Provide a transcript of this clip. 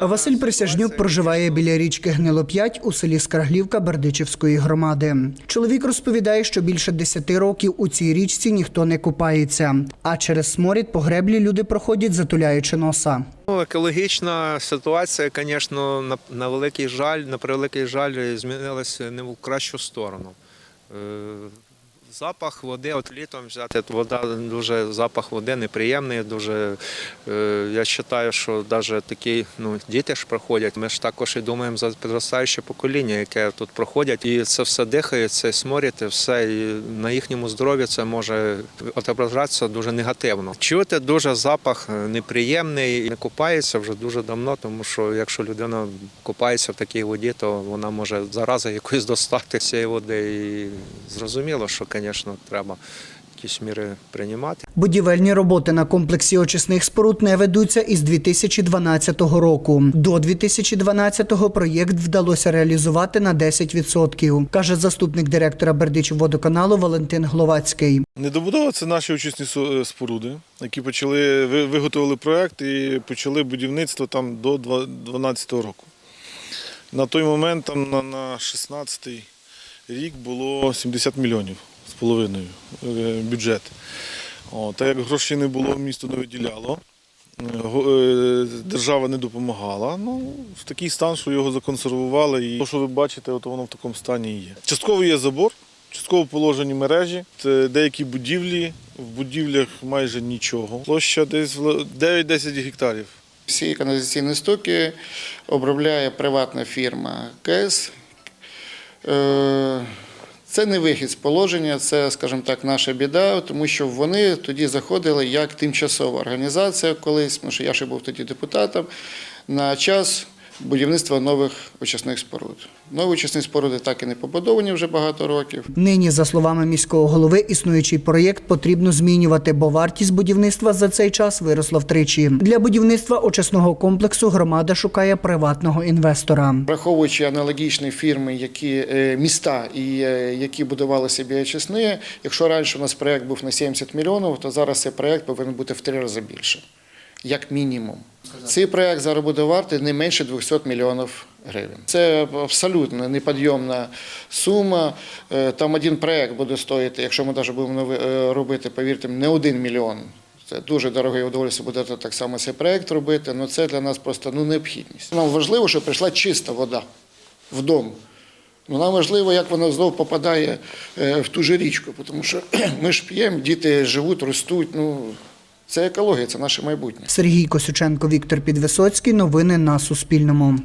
Василь Присяжнюк проживає біля річки Гнилоп'ять у селі Скраглівка Бердичівської громади. Чоловік розповідає, що більше 10 років у цій річці ніхто не купається, а через сморід по греблі люди проходять, затуляючи носа. Ну, екологічна ситуація, звісно, на, на великий жаль, на превеликий жаль, змінилася не в кращу сторону. Запах води, от літом взяти, вода дуже запах води неприємний. Дуже е, я вважаю, що навіть такі ну, діти ж проходять. Ми ж також і думаємо за підростаюче покоління, яке тут проходять, і це все дихає, це сморід, і все і на їхньому здоров'ї це може відображатися дуже негативно. Чути дуже запах е, неприємний, не купається вже дуже давно, тому що якщо людина купається в такій воді, то вона може зарази якось достати цієї води. І зрозуміло, що, звісно, треба якісь міри приймати. Будівельні роботи на комплексі очисних споруд не ведуться із 2012 року. До 2012-го проєкт вдалося реалізувати на 10%, каже заступник директора Бердичівводоканалу Валентин Гловацький. Недобудова це наші очисні е, споруди, які почали виготовили проект і почали будівництво там до 2012 року. На той момент там на, на 16-й рік було 70 мільйонів з половиною е, бюджет. О, так як грошей не було, місто не виділяло. е, е, Держава не допомагала. Ну, в такий стан, що його законсервували. І те, що ви бачите, от воно в такому стані і є. Частково є забор, частково положені мережі, деякі будівлі, в будівлях майже нічого. Площа десь в- 9-10 гектарів. Всі каналізаційні стоки обробляє приватна фірма КЕС. Це не вихід з положення, це, скажімо так, наша біда, тому що вони тоді заходили як тимчасова організація колись, тому що я ще був тоді депутатом, на час будівництва нових очисних споруд. Нові очисні споруди так і не побудовані вже багато років. Нині, за словами міського голови, існуючий проєкт потрібно змінювати, бо вартість будівництва за цей час виросла втричі. Для будівництва очисного комплексу громада шукає приватного інвестора. Враховуючи аналогічні фірми, які е, міста і е, які будували собі очисні, якщо раніше у нас проект був на 70 мільйонів, то зараз цей проект повинен бути в три рази більше, як мінімум. Цей проект зараз буде вартий не менше 200 мільйонів гривень. Це абсолютно непідйомна сума. Е, Там один проект буде стоїти, якщо ми навіть будемо е, робити, повірте, не один мільйон. Це дуже дорогий удовольствие буде так само цей проект робити, але це для нас просто ну, необхідність. Нам важливо, щоб прийшла чиста вода в дом. Ну, нам важливо, як вона знову попадає е, в ту же річку, тому що ми ж п'ємо, діти живуть, ростуть. Ну, це екологія, це наше майбутнє. Сергій Косюченко, Віктор Підвисоцький. Новини на Суспільному.